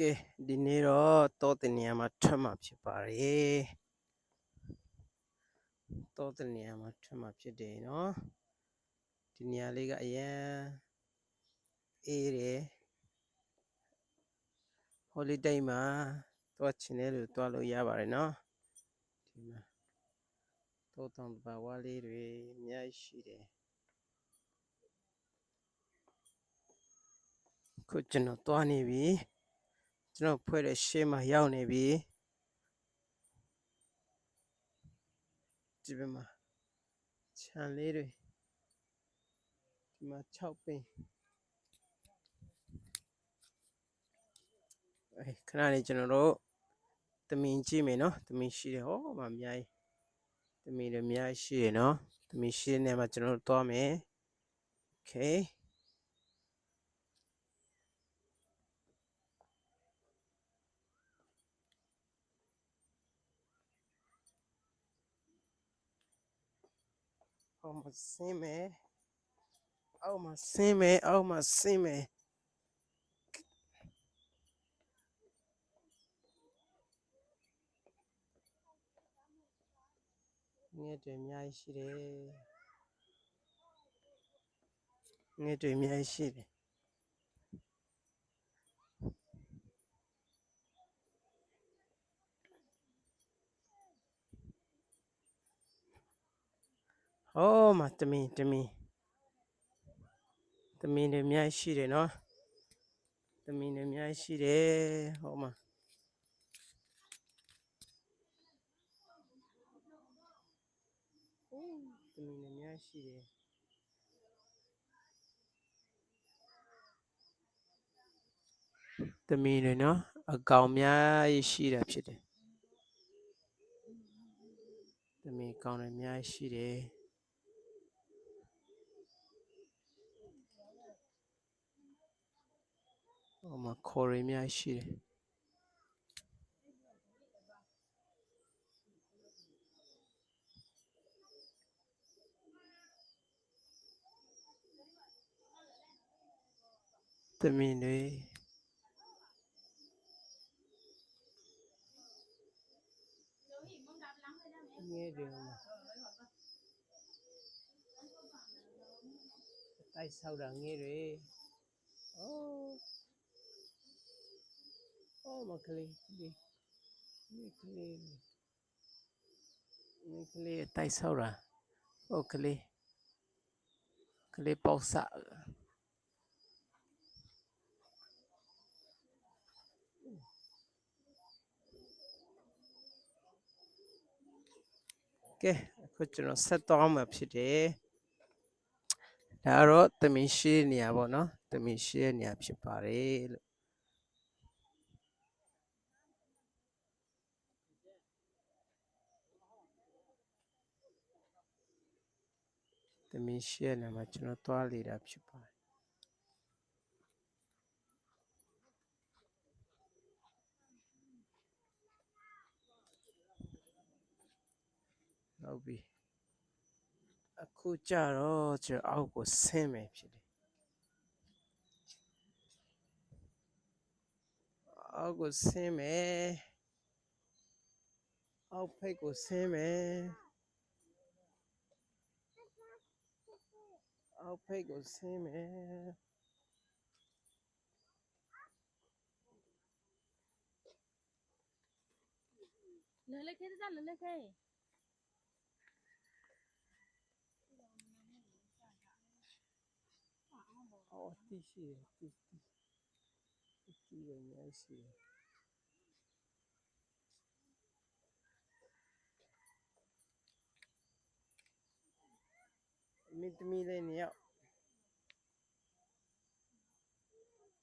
ကဲဒီနေ့တော့တောတင်နေရာမှာထွက်မှာဖြစ်ပါတယ်တောတင်နေရာမှာထွက်မှာဖြစ်တယ်နော်ဒီနေရာလေးကအရန်အေးတယ်ဟိုလီဒေးမှာတွားချင်တယ်လို့တွားလို့ရပါတယ်နော်ဒီမှာတောတောင်ဘာဝလေးတွေအများကြီးရှိတယ်ခုကျွန်တော်တွားနေပြီ ကျွန်တော်ဖွဲ့တဲ့ရှေ့မှာရောက်နေပြီဒီဘက်မှာခြံလေးတွေဒီမှာ6ပင်အဲခဏလေးကျွန်တော်တို့တမင်ကြည့်မယ်နော်တမင်ရှိတယ်ဟောမှာအများကြီးတမင်တွေအများကြီးရှိတယ်နော်တမင်ရှိတဲ့နေရာမှာကျွန်တော်တို့သွားမယ်โ Oh my Masime. Oh Masime. Oh Masime. Ng'eto emyayishire. Ng'eto emyayishire. အောက်မှာဆင်းမယ်အောက်မှာဆင်းမယ်ငှက်တွေအများကြီးရှိတယ်ငှက်တွေအများကြီးရှိတယ်ဟောမှာတမင်တမင်တမင်တွေအများကြီးရှိတယ်နော်တမင်တွေအများကြီးရှိတယ်ဟောမှာဟိုးတမင်တွေအများကြီးရှိတယ်တမင်တွေနော်အကောင်အများကြီးရှိတာဖြစ်တယ်တမင်ကောင်တွေအများကြီးရှိတယ် ဟိုမှာခေါ်ရအများကြီးရှိတယ်သမီးတွေငယ်တယ်မှာတိုက်ဆောက်တာငယ်တွေအိုး Oh, makali. Hindi. Makali. Makali. Tay sao ra. Oh, kali. Kali bao sa. Okay, အခုကျွန်တော်ဆက်သွားမှာဖြစ်တယ်။ဒါကတော့တမင်ရှိတဲ့နေရာပေါ့နော်။တမင်ရှိတဲ့နေရာဖြစ်ပါတယ်လို့ တမင်ရှိတဲ့နေရာမှာကျွန်တော်သွားလေတာဖြစ်ပါတယ်။ဟုတ်ပြီ။အခုကြတော့ကျွန်တော်အောက်ကိုဆင်းမယ်ဖြစ်တယ်။အောက်ကိုဆင်းမယ်။အောက်ဖိတ်ကိုဆင်းမယ်။ အောက်ဖိတ်ကိုဆင်းမယ်လဲလဲခဲကြလဲလဲ ခဲ။အော်